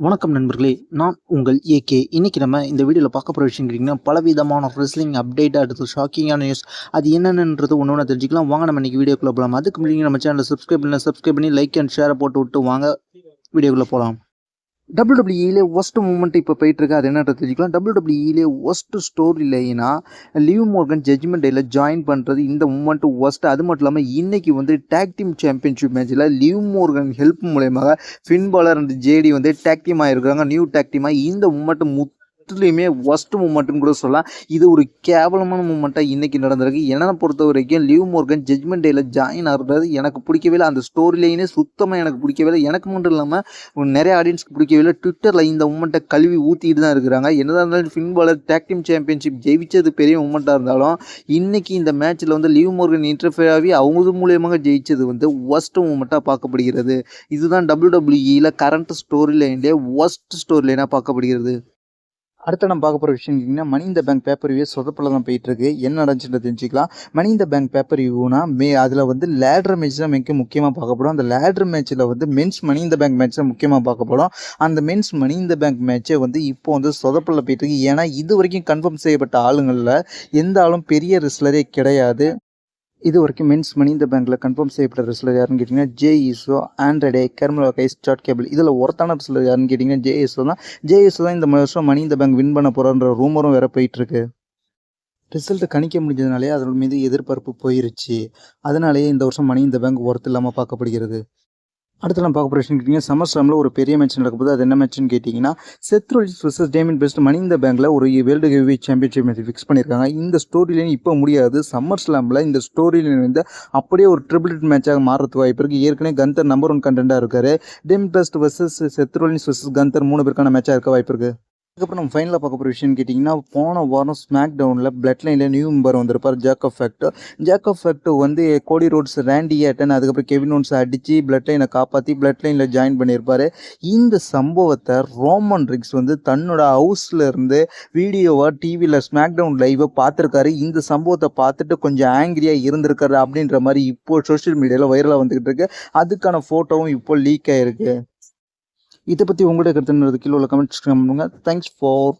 வணக்கம் நண்பர்களே நான் உங்கள் ஏகே இன்றைக்கி நம்ம இந்த வீடியோவில் பார்க்க போகிற விஷயம் கேட்டிங்கன்னா பலவிதமான ரெஸ்லிங் அப்டேட் அடுத்து ஷாக்கிங்கான நியூஸ் அது என்னென்னன்றது ஒன்று ஒன்று தெரிஞ்சுக்கலாம். வாங்க நம்ம இன்னைக்கு வீடியோக்குள்ளே போகலாம் அதுக்கு முன்னாடி நம்ம சேனலை சப்ஸ்கிரைப் பண்ணல சப்ஸ்கிரைப் பண்ணி லைக் அண்ட் ஷேரை போட்டு விட்டு வாங்க. வீடியோக்குள்ளே போகலாம் டபிள்யூடபிள்யூஇலே ஒஸ்ட் மூமெண்ட் இப்போ போயிட்டுருக்கு அது என்னன்றது தெரிஞ்சுக்கலாம். டபிள்யூடபிள்யூஇலே ஒஸ்ட் ஸ்டோரி இல்லைன்னா லிவ் மோர்கன் ஜட்ஜ்மெண்ட் டேயில் ஜாயின் பண்ணுறது இந்த மூமெண்ட் ஒஸ்ட் அது மட்டும் இல்லாமல் இன்றைக்கி வந்து டேக் டீம் சாம்பியன்ஷிப் மேட்ச்சில் லிவ் மோர்கன் ஹெல்ப் மூலயமாக ஃபின் பாலர் அண்ட் ஜேடி வந்து டேக் டீம் ஆகிருக்காங்க நியூ டேக் டீமாக இந்த மூமெண்ட் முற்றிலுமே ஒஸ்ட் மூமெண்ட்னு கூட சொல்லலாம். இது ஒரு கேவலமான மூமெண்ட்டாக இன்றைக்கி நடந்திருக்கு. என்னென்ன பொறுத்த வரைக்கும் லிவ் மோர்கன் ஜட்மெண்ட் டேல ஜாயின் ஆகிறது எனக்கு பிடிக்கவே இல்லை. அந்த ஸ்டோரி லைனே சுத்தமாக எனக்கு பிடிக்கவே இல்லை. எனக்கு மட்டும் இல்லாமல் நிறைய ஆடியன்ஸ்க்கு பிடிக்கவே இல்லை. ட்விட்டரில் இந்த மூமெண்ட்டை கழுவி ஊற்றிட்டு தான் இருக்கிறாங்க. என்னதான் இருந்தாலும் ஃபின்பாலர் டேக் டீம் சாம்பியன்ஷிப் ஜெயிச்சது பெரிய மூமெண்ட்டாக இருந்தாலும் இன்றைக்கி இந்த மேட்ச்சில் வந்து லிவ் மோர்கன் இன்டர்ஃபியர் ஆகி அவங்க மூலியமாக ஜெயிச்சது வந்து ஒஸ்ட் மூமெண்ட்டாக பார்க்கப்படுகிறது. இதுதான் டபிள்யூடபிள்யூஇயில் கரண்ட் ஸ்டோரி லைன்லேயே ஒஸ்ட் ஸ்டோரி லைனாக பார்க்கப்படுகிறது. அடுத்து நம்ம பார்க்க போகிற விஷயம் கேட்டிங்கன்னா மணி இந்த பேங்க் பேப்பர் வியூ சொதப்பில் தான் போயிட்டுருக்கு. என்ன நடந்துச்சுன்னு தெரிஞ்சுக்கலாம். மணி இந்த பேங்க் பேப்பர் வியூனா மே அதில் வந்து லேட்ரு மேட்ச் தான் மிக முக்கியமாக பார்க்கப்படும் அந்த லேட்ரு மேட்ச்சில் வந்து மென்ஸ் மணி இந்த பேங்க் மேட்ச் தான் முக்கியமாக பார்க்கப்படும் அந்த மென்ஸ் மணி இந்த பேங்க் மேட்ச்சே வந்து இப்போ வந்து சொதப்பில் போயிட்டுருக்கு. ஏன்னா இது வரைக்கும் கன்ஃபார்ம் செய்யப்பட்ட ஆளுங்களில் எந்த ஆளும் பெரிய ரிஸ்லரே கிடையாது. இது வரைக்கும் மென்ஸ் மணி இந்த பேங்க்கில் கன்ஃபார்ம் செய்யப்பட்ட ரிசல்ட் யாருன்னு கேட்டிங்கன்னா ஜே இசோ ஆண்ட்ராய்டே கர்மலா கை ஸ்டார்ட் கேபிள் இதில் ஒருத்தான ரெஸ்லர் யாருன்னு கேட்டிங்கன்னா ஜே இசோ தான். ஜே இசோ தான் இந்த வருஷம் மணி இந்த பேங்க் வின் பண்ண போகிறன்ற ரூமரும் வேறு போயிட்டுருக்கு. ரிசல்ட்டை கணிக்க முடிஞ்சதுனாலே அதன் மீது எதிர்பார்ப்பு போயிருச்சு. அதனாலேயே இந்த வருஷம் மணி இந்த பேங்க் ஒர்த்து இல்லாமல் பார்க்கப்படுகிறது. அடுத்து நம்ம பார்க்க போகிற விஷயம் கேட்டிங்கன்னா சம்மர் ஸ்லாமில் ஒரு பெரிய மேட்ச் நடக்கும்போது அது என்ன மேட்ச்னு கேட்டிங்கன்னா Seth Rollins versus Damian Priest money இந்த பேங்கில் ஒரு world heavy championship match fix பண்ணியிருக்காங்க. இந்த ஸ்டோரி லைன் இப்போ முடியாது. சம்மர் ஸ்லாமில் இந்த ஸ்டோரி லைன் வந்து அப்படியே ஒரு ட்ரிபிள் மேட்சாக மாறதுக்கு வாய்ப்பு இருக்குது ஏற்கனவே கந்தர் நம்பர் ஒன் கண்டென்ட்டாக இருக்காரு. Damian Priest versus Seth Rollins versus Gunther மூணு பேருக்கான மேட்சாக இருக்க வாய்ப்பு இருக்குது அதுக்கப்புறம் நம்ம ஃபைனலாக பார்க்க போகிற விஷயம் கேட்டிங்கன்னா போன வாரம் ஸ்மாக் டவுனில் பிளட் லைனில் நியூ மெம்பர் வந்திருப்பார் ஜேக்கப் ஃபேக்டர் ஜேக்கப் ஃபேக்டர் வந்து கோடி ரோட்ஸ் ரேண்டி ஏட்டன் அதுக்கப்புறம் கெவின் ரோட்ஸ் அடித்து பிளட் லைனை காப்பாற்றி பிளட் லைனில் ஜாயின் பண்ணியிருப்பார். இந்த சம்பவத்தை ரோமன் ரிக்ஸ் வந்து தன்னோட ஹவுஸில் இருந்து வீடியோவாக டிவியில் ஸ்மாக் டவுன் லைவை பார்த்துருக்காரு. இந்த சம்பவத்தை பார்த்துட்டு கொஞ்சம் ஆங்கிரியாக இருந்திருக்காரு அப்படின்ற மாதிரி இப்போ சோஷியல் மீடியாவில் வைரலாக வந்துக்கிட்டு இருக்கு. அதுக்கான ஃபோட்டோவும் இப்போ லீக் ஆகிருக்கு இதை பற்றி உங்களுடைய கருத்துன்றது கீழே உள்ள கமெண்ட்ஸ் பண்ணுங்கள் தேங்க்ஸ் ஃபார்